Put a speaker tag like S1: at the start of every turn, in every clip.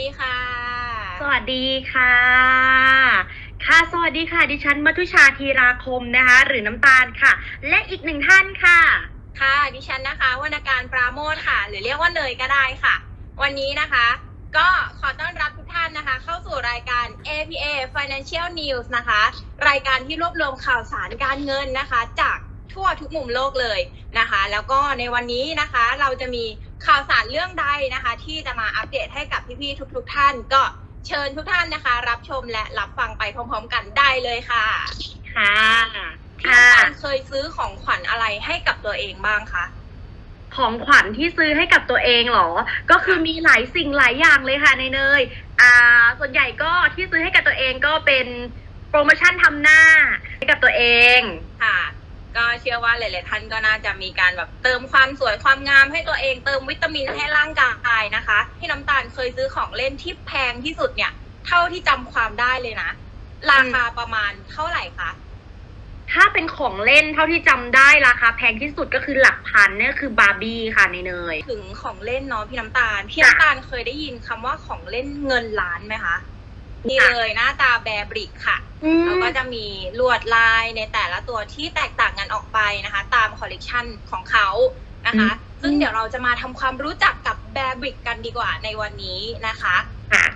S1: ดีค่ะ
S2: สวัสดีค่ะ ค่ะสวัสดีค่ะ ดิฉันมัทุชาธีราคมนะคะ หรือน้ำตาลค่ะ และอีกหนึ่งท่านค่ะ
S1: ค่ะ ดิฉันนะคะวรรณการปราโมทค่ะ หรือเรียกว่าเนยก็ได้ค่ะ วันนี้นะคะ ก็ขอต้อนรับทุกท่านนะคะ เข้าสู่รายการ APA Financial News นะคะ รายการที่รวบรวมข่าวสารการเงินนะคะ จากทั่วทุกมุมโลกเลยนะคะ แล้วก็ในวันนี้นะคะเราจะมี ข่าวสารเรื่องใดนะคะ ที่จะมาอัปเดตให้กับพี่ๆทุกๆท่าน ก็เชิญทุกท่านนะคะ รับชมและรับฟังไปพร้อมๆกันได้เลยค่ะ
S2: ค่ะ
S1: พี่
S2: ค่ะ
S1: น้ำตาลเคยซื้อของขวัญอะไรให้กับตัวเองบ้างคะ
S2: ของขวัญที่ซื้อให้กับตัวเองเหรอ ก็คือมีหลายสิ่งหลายอย่างเลยค่ะในเนยอ่า ส่วนใหญ่ก็ที่ซื้อให้กับตัวเองก็เป็นโปรโมชั่นทำหน้าให้กับตัวเอง
S1: ค่ะ ก็เชื่อว่าหลาย ๆ ท่านก็น่าจะมีการแบบเติมความสวยความงามให้ตัวเองเติมวิตามินให้ร่างกายนะคะพี่น้ำตาลเคยซื้อของเล่นที่แพงที่สุดเนี่ย เท่าที่จำความได้เลยนะ ราคาประมาณเท่าไหร่คะ
S2: ถ้าเป็นของเล่นเท่าที่จำได้ราคาแพงที่สุดก็คือหลักพันเนี่ยคือบาร์บี้ค่ะในเนย
S1: ถึงของเล่นเนาะพี่น้ำตาลพี่น้ำตาลเคยได้ยินคำว่าของเล่นเงินล้านไหมคะ นี่เลยหน้าตาแบร์บริกค่ะ
S2: อืม
S1: แล้วก็จะมีลวดลายในแต่ละตัวที่แตกต่างกันออกไปนะคะ ตามคอลเลกชันของเขานะคะ
S2: อืม
S1: ซึ่งเดี๋ยวเราจะมาทำความรู้จักกับแบร์บริกกันดีกว่าในวันนี้นะคะ
S2: ค่ะ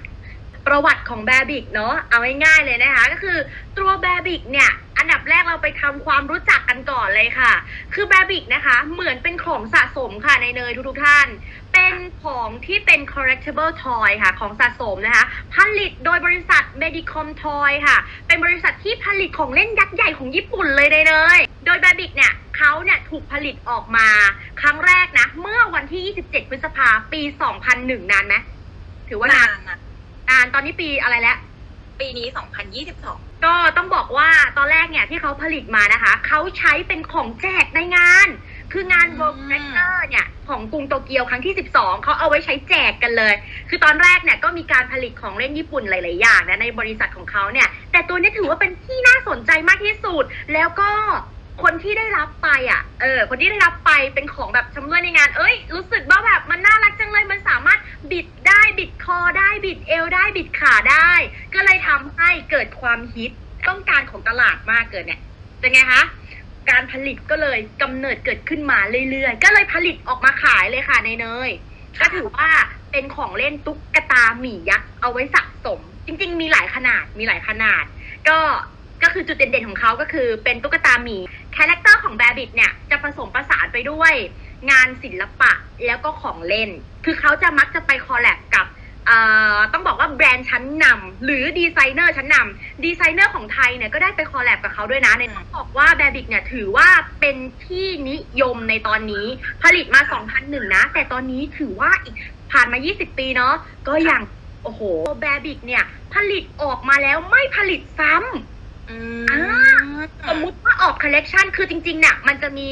S2: ประวัติของแบบิกเนาะเอาง่ายๆเลยนะคะ ก็คือตัวแบบิกเนี่ย อันดับแรกเราไปทำความรู้จักกันก่อนเลยค่ะ คือแบบิกนะคะ เหมือนเป็นของสะสมค่ะในเนยทุกๆท่าน เป็นของที่เป็น collectible toy ค่ะ ของสะสมนะคะ ผลิตโดยบริษัท Medicom Toy ค่ะ เป็นบริษัทที่ผลิตของเล่นยักษ์ใหญ่ของญี่ปุ่นเลยในเนยโดยแบบิกเนี่ยเขาเนี่ยถูกผลิตออกมาครั้งแรกนะ เมื่อวันที่ 27 พฤษภาปี 2001 นานไหมถือว่านาน
S1: นานนะ
S2: นานตอนนี้ปีอะไรแล้ว
S1: ปีนี้ 2022
S2: ก็ต้องบอกว่าตอนแรกเนี่ยที่เขาผลิตมานะคะ เขาใช้เป็นของแจกในงาน คืองาน
S1: อืม
S2: World Factor เนี่ยของกรุงโตเกียวครั้งที่ 12 เขาเอาไว้ใช้แจกกันเลย คือตอนแรกเนี่ยก็มีการผลิตของเล่นญี่ปุ่นหลาย ๆ อย่างนะในบริษัทของเขาเนี่ย แต่ตัวเนี้ถือว่าเป็นที่น่าสนใจมากที่สุด แล้วก็คนที่ได้รับไปอะ เออ คนที่ได้รับไปเป็นของแบบชำร่วยในงาน เอ้ย รู้สึกว่าแบบมันน่ารักจังเลย มันสามารถบิดได้ บิดคอได้ บิดเอวได้ บิดขาได้ ก็เลยทำให้เกิดความฮิต ต้องการของตลาดมากเกินเนี่ย เป็นไงคะ การผลิตก็เลยกำเนิดเกิดขึ้นมาเรื่อยๆ ก็เลยผลิตออกมาขายเลยค่ะในเนย ก็ถือว่าเป็นของเล่นตุ๊กตาหมียักษ์เอาไว้สะสม จริง ๆ มีหลายขนาดมีหลายขนาด ก็ก็คือจุดเด่นๆของเขาก็คือเป็นตุ๊กตาหมีคาแรคเตอร์ของแบบิ t เนี่ยจะผสมผสานไปด้วยงานศิลปะแล้วก็ของเล่น คือเขาจะมักจะไปคอลแลบกับเอ่อ ต้องบอกว่าแบรนด์ชั้นนำหรือดีไซเนอร์ชั้นนำดีไซเนอร์ของไทยเนี่ยก็ได้ไปคอลแลบกับเขาด้วยนะในต้องบอกว่าแบบิ t เนี่ยถือว่าเป็นที่นิยมในตอนนี้ผลิตมา 2001 นะ แต่ตอนนี้ถือว่าอีกผ่านมา 20 ปีเนาะก็ยังโอ้โหแบบิ t เนี่ย ผลิตออกมาแล้วไม่ผลิตซ้ำ
S1: อื
S2: อ่
S1: ม
S2: สมมุติว่าออกคอลเลกชันคือจริงๆเนี่ยมันจะมี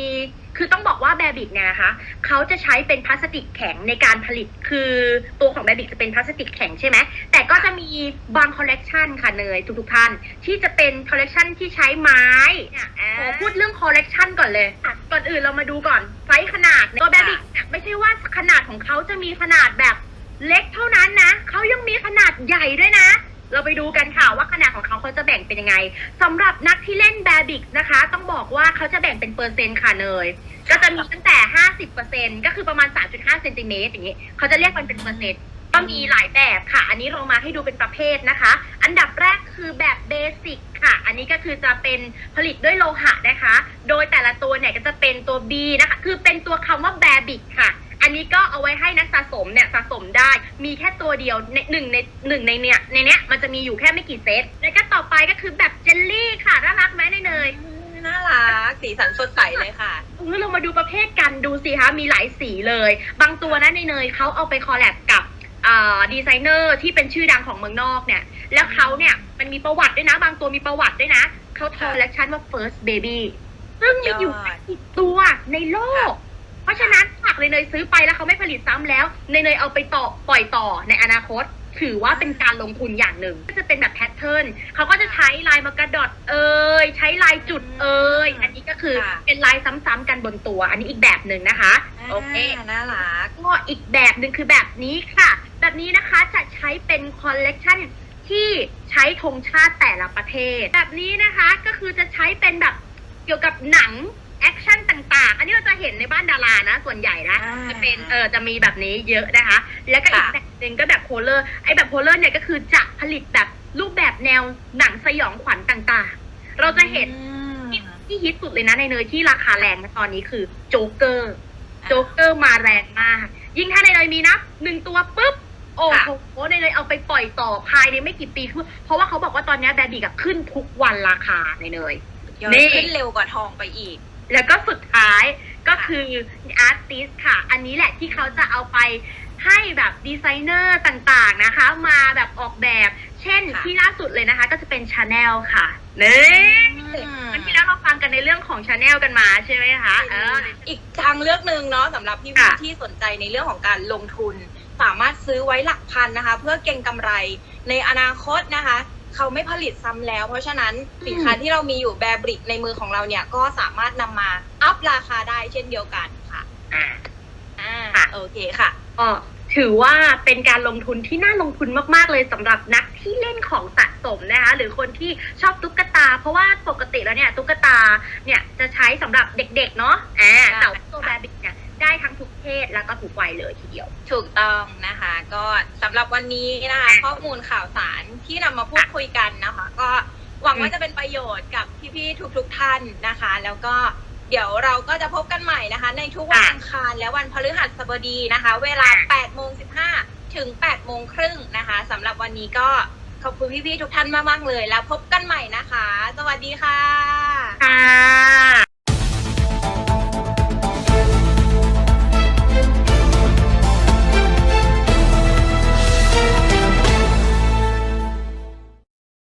S2: คือต้องบอกว่าแบบิ t เนี่ยนะคะเขาจะใช้เป็นพลาสติกแข็งในการผลิตคือตัวของแบบิ t จะเป็นพลาสติกแข็งใช่ไหมแต่ก็จะมีบางคอลเลกชันค่ะเนยทุกๆท่านที่จะเป็นคอลเลกชันที่ใช้ไม้เนี่ยขอพูดเรื่องคอลเลกชันก่อนเลยก่อนอื่นเรามาดูก่อนไซส์ขนาดเนี่ยตัวแบบิ t เนี่ยไม่ใช่ว่าขนาดของเขาจะมีขนาดแบบเล็กเท่านั้นนะเขายังมีขนาดใหญ่ด้วยนะ เราไปดูกันค่ะว่าขนาดของเขาเขาจะแบ่งเป็นยังไงสำหรับนักที่เล่นแบบิกนะคะ ต้องบอกว่าเขาจะแบ่งเป็นเปอร์เซ็นต์ค่ะเนยก็จะมีตั้งแต่ 50%ก็คือประมาณ 3.5เซนติเมตรอย่างนี้เขาจะเรียกมันเป็นเปอร์เซ็นต์ก็มีหลายแบบค่ะ อันนี้เรามาให้ดูเป็นประเภทนะคะ อันดับแรกคือแบบเบสิกค่ะ อันนี้ก็คือจะเป็นผลิตด้วยโลหะนะคะ โดยแต่ละตัวเนี่ยก็จะเป็นตัว B นะคะ คือเป็นตัวคำว่าแบบิกค่ะ อันนี้ก็เอาไว้ให้นักสะสมเนี่ยสะสมได้ มีแค่ตัวเดียวในหนึ่งในหนึ่งในเนี้ยในเนี้ยมันจะมีอยู่แค่ไม่กี่เซต แล้วก็ต่อไปก็คือแบบเจลลี่ค่ะน่ารักไหมในเนย
S1: น่ารักสีสันสดใสเลยค่ะ
S2: เออเรามาดูประเภทกันดูสิคะมีหลายสีเลย บางตัวนะในเนยเขาเอาไปคอลแลบกับอ่าดีไซเนอร์ที่เป็นชื่อดังของเมืองนอกเนี่ย แล้วเขาเนี่ยมันมีประวัติด้วยนะ บางตัวมีประวัติด้วยนะ เขาทอลเลคชันว่า first baby ซึ่งมีอยู่
S1: ยอด
S2: ไม่กี่ตัวในโลก เพราะฉะนั้นหาก เลยเนยซื้อไปแล้วเขาไม่ผลิตซ้ำแล้วเนยเนยเอาไปต่อปล่อยต่อในอนาคต ถือว่าเป็นการลงทุนอย่างหนึ่งก็จะเป็นแบบแพทเทิร์นเขาก็จะใช้ลายมากระดอทเอ่ยใช้ลายจุดเอ่ยอันนี้ก็คือ
S1: ค่ะ
S2: เป็นลายซ้ำๆกันบนตัว อันนี้อีกแบบหนึ่งนะคะโอเค
S1: น่ารัก
S2: ก็อีกแบบหนึ่งคือแบบนี้ค่ะ แบบนี้นะคะจะใช้เป็นคอลเลกชันที่ใช้ธงชาติแต่ละประเทศ แบบนี้นะคะก็คือจะใช้เป็นแบบเกี่ยวกับหนัง แอคชั่นต่างๆ อันนี้เราจะเห็นในบ้านดารานะ ส่วนใหญ่นะ
S1: อ่า
S2: จะเป็นเออจะมีแบบนี้เยอะนะคะ แล้วก็อีก
S1: ค่ะ
S2: แบบหนึ่งก็แบบโพลเลอร์ ไอ้แบบโพลเลอร์เนี่ยก็คือจะผลิตแบบรูปแบบแนวหนังสยองขวัญต่างๆ เราจะเห็น
S1: อืม
S2: ที่ฮิตสุดเลยนะในเนยที่ราคาแรงนะตอนนี้คือโจ๊กเกอร์ โจ๊กเกอร์มาแรงมาก ยิ่งถ้าในเนยมีนะหนึ่งตัวปุ๊บ โอ้
S1: ค่ะ
S2: โหในเนยเอาไปปล่อยต่อภายในไม่กี่ปีคือเพราะว่าเขาบอกว่าตอนนี้แบบบี้กับขึ้นทุกวันราคาในเนย
S1: ยอด
S2: นี่
S1: ขึ้นเร็วกว่าทองไปอีก
S2: แล้วก็สุดท้ายก็
S1: ค่ะ
S2: คืออาร์ติสค่ะ อันนี้แหละที่เขาจะเอาไปให้แบบดีไซเนอร์ต่างๆนะคะ มาแบบออกแบบ เช่นที่ล่าสุดเลยนะคะ ก็จะเป็นชาแนลค่ะเน่วันที่แล้วเราฟังกันในเรื่องของชาแนลกันมาใช่ไหมคะเออ
S1: อีกทางเลือกหนึ่งเนาะสำหรับพี่
S2: ค่ะ
S1: ๆที่สนใจในเรื่องของการลงทุน สามารถซื้อไว้หลักพันนะคะ เพื่อเก็งกำไรในอนาคตนะคะ เขาไม่ผลิตซ้ำแล้ว เพราะฉะนั้นสินค้าที่เรามีอยู่แบรบริกในมือของเราเนี่ยก็สามารถนำมาอัพราคาได้เช่นเดียวกันค่ะ
S2: อ่า
S1: อ่า
S2: ค่ะ
S1: โอเคค่ะ
S2: ก็ถือว่าเป็นการลงทุนที่น่าลงทุนมาก ๆ เลยสำหรับนักที่เล่นของสะสมนะคะ หรือคนที่ชอบตุ๊กตา เพราะว่าปกติแล้วเนี่ยตุ๊กตาเนี่ยจะใช้สำหรับเด็ก ๆ เนาะอ่า
S1: ใช่
S2: แต่ว่าตัวแบบิกเนี่ย ได้ทั้งทุกเพศแล้วก็ทุกวัยเลยทีเดียว
S1: ถูกต้องนะคะ ก็สำหรับวันนี้นะคะข้อมูลข่าวสารที่นำมาพูดคุยกันนะคะ ก็หวังว่าจะเป็นประโยชน์กับพี่ๆทุกๆท่านนะคะ แล้วก็เดี๋ยวเราก็จะพบกันใหม่นะคะ ในทุกวันอังคารและวันพฤหัสบดีนะคะ เวลา8โมง15 ถึง8โมงครึ่งนะคะสำหรับวันนี้ก็ขอบคุณพี่ๆทุกท่านมากๆเลย แล้วพบกันใหม่นะคะ สวัสดี
S2: ค่ะ